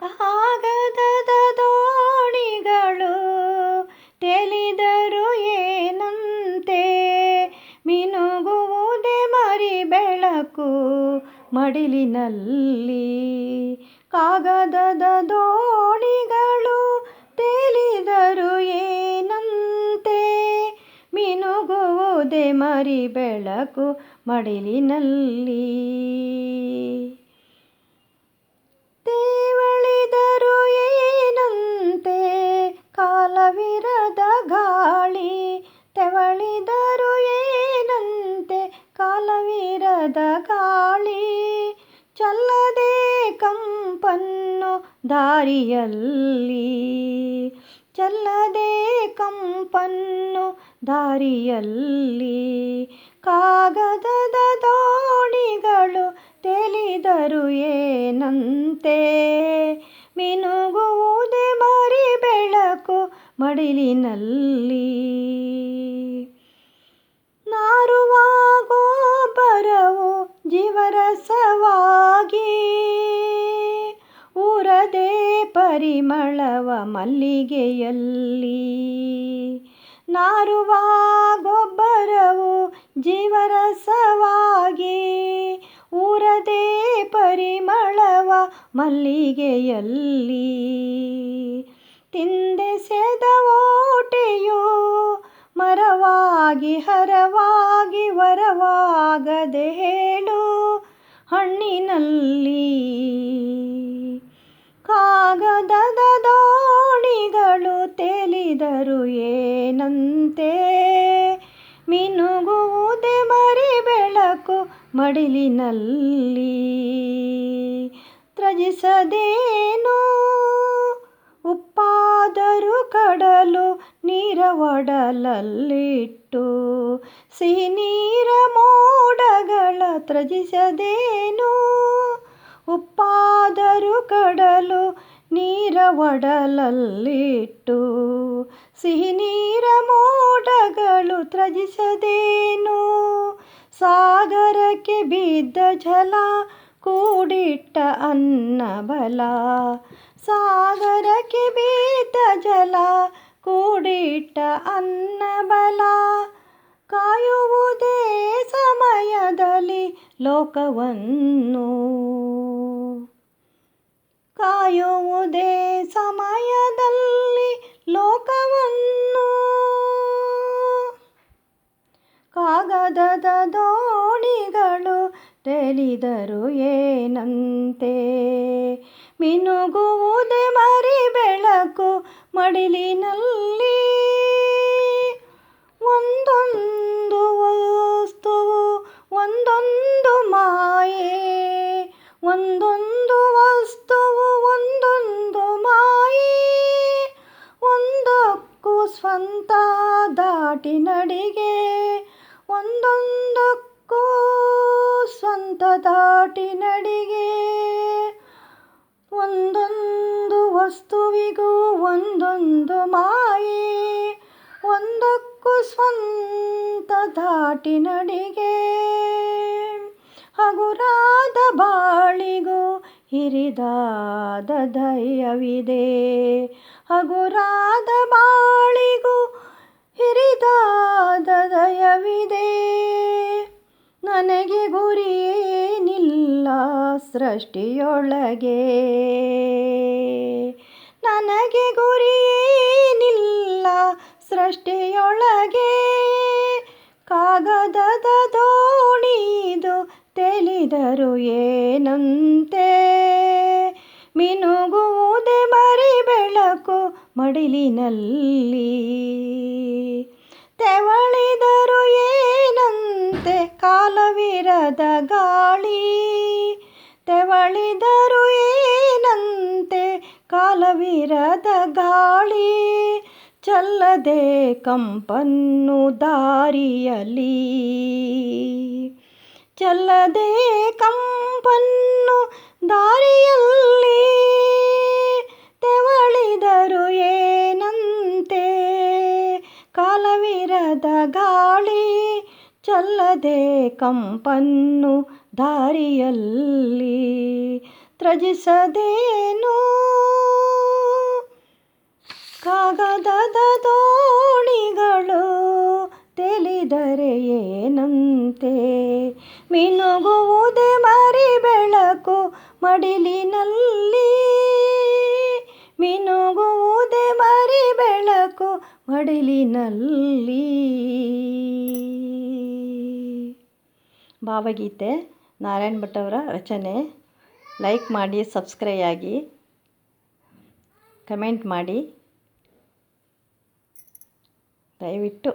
ಕಾಗದದ ದೋಣಿಗಳು ತೆಲಿದರು ಏನಂತೆ? ಮಿನುಗುವುದೇ ಮರಿ ಬೆಳಕು ಮಡಿಲಿನಲ್ಲಿ. ಕಾಗದದ ದೋಣಿಗಳು ತೆಲಿದರು ಏನಂತೆ? ಮಿನುಗುವುದೇ ಮರಿ ಬೆಳಕು ಮಡಿಲಿನಲ್ಲಿ. ದಾರಿಯಲ್ಲಿ ಚಲ್ಲದೆ ಕಂಪನ್ನು ದಾರಿಯಲ್ಲಿ ಕಾಗದದ ದೋಣಿಗಳು ತೇಲಿದರು ಏನಂತೆ? ಮಿನುಗುವುದೇ ಮರಿ ಬೆಳಕು ಮಡಿಲಿನಲ್ಲಿ. ನಾರುವಾಗೋ ಬರವು ಜೀವರಸವಾಗಿ ಊರದೆ ಪರಿಮಳವ ಮಲ್ಲಿಗೆಯಲ್ಲಿ. ನಾರುವ ಗೊಬ್ಬರವು ಜೀವರಸವಾಗಿ ಊರದೇ ಪರಿಮಳವ ಮಲ್ಲಿಗೆಯಲ್ಲಿ. ತಿಂದೆಸೆದ ಓಟೆಯು ಮರವಾಗಿ ಹರವಾಗಿ ವರವಾಗದೆ ಹೇಳು ಹಣ್ಣಿನಲ್ಲಿ. ಕಾಗದದ ದೋಣಿಗಳು ತೇಲಿದರು ಏನಂತೆ? ಮಿನುಗುವುದೇ ಮರಿ ಬೆಳಕು ಮಡಿಲಿನಲ್ಲಿ. ತ್ರಜಿಸದೇನು ಉಪ್ಪಾದರು ಕಡಲು ನೀರ ಒಡಲಲ್ಲಿಟ್ಟು ಸಿಹಿ ನೀರ ಮೋಡಗಳ ತ್ರಜಿಸದೇನು ಉಪ್ಪಾದರು ಕಡಲು ನೀರ ಒಡಲಲ್ಲಿಟ್ಟು ಸಿಹಿ ನೀರ ಮೋಡಗಳು ತ್ರಜಿಸದೇನು ಸಾಗರಕ್ಕೆ ಬಿದ್ದ ಜಲ ಕೂಡಿಟ್ಟ ಅನ್ನ ಬಲ. ಸಾಗರಕ್ಕೆ ಬಿದ್ದ ಜಲ ಕೂಡಿಟ್ಟ ಅನ್ನ ಬಲ. ಕಾಯುವುದೇ ಸಮಯದಲ್ಲಿ ಲೋಕವನ್ನು ಕಾಯುವುದೇ ಸಮಯದಲ್ಲಿ ಲೋಕವನ್ನು. ಕಾಗದದ ದೋಣಿಗಳು ತೆಲಿದರು ಏನಂತೆ? ಮಿನುಗುವುದೇ ಮರಿ ಬೆಳಕು ಮಡಿಲಿನಲ್ಲಿ ಸ್ವಂತ ದಾಟಿ ನಡಿಗೆ, ಒಂದೊಂದಕ್ಕೂ ಸ್ವಂತ ದಾಟಿ ನಡಿಗೆ. ಒಂದೊಂದು ವಸ್ತುವಿಗೂ ಒಂದೊಂದು ಮಾಯಿ, ಒಂದಕ್ಕೂ ಸ್ವಂತ ದಾಟಿ ನಡಿಗೆ. ಹಗುರಾದ ಬಾಳಿಗೂ ಹಿರಿದಾದ ದಯವಿದೆ ಹಗುರಾದ ಬಾಳಿಗೂ ಹಿರಿದಾದ ದಯವಿದೆ. ನನಗೆ ಗುರಿಯೇನಿಲ್ಲ ಸೃಷ್ಟಿಯೊಳಗೆ. ನನಗೆ ಗುರಿಯೇನಿಲ್ಲ ಸೃಷ್ಟಿಯೊಳಗೆ. ಕಾಗದದ ದೋಣಿದು ತೆಲಿದರು ಏನಂತೆ? ಮಡಿಲಿನಲ್ಲಿ. ತೆವಳಿದರು ಏನಂತೆ ಕಾಲವಿರದ ಗಾಳಿ? ತೆವಳಿದರು ಏನಂತೆ ಕಾಲವಿರದ ಗಾಳಿ? ಚಲ್ಲದೆ ಕಂಪನ್ನು ದಾರಿಯಲಿ ಚಲ್ಲದೆ ಕಂಪನ್ನು ದಾರಿಯಲ್ಲಿ ಚಲ್ಲದೆ ಕಂಪನ್ನು ದಾರಿಯಲ್ಲಿ ತ್ರಜಿಸದೇನು ಕಾಗದದ ದೋಣಿಗಳು ತೆಲಿದರೆ ಏನಂತೆ? ಮಿನುಗುವುದೇ ಮರಿ ಬೆಳಕು ಮಡಿಲಿನಲ್ಲಿ. ಮಿನುಗುವುದೇ ಮರಿ ಬೆಳಕು ಮಡಿಲಿನಲ್ಲಿ. ಭಾವಗೀತೆ ನಾರಾಯಣ್ ಭಟ್ ಅವರ ರಚನೆ. ಲೈಕ್ ಮಾಡಿ ಸಬ್ಸ್ಕ್ರೈಬ್ ಆಗಿ ಕಮೆಂಟ್ ಮಾಡಿ. ದಯವಿಟ್ಟು.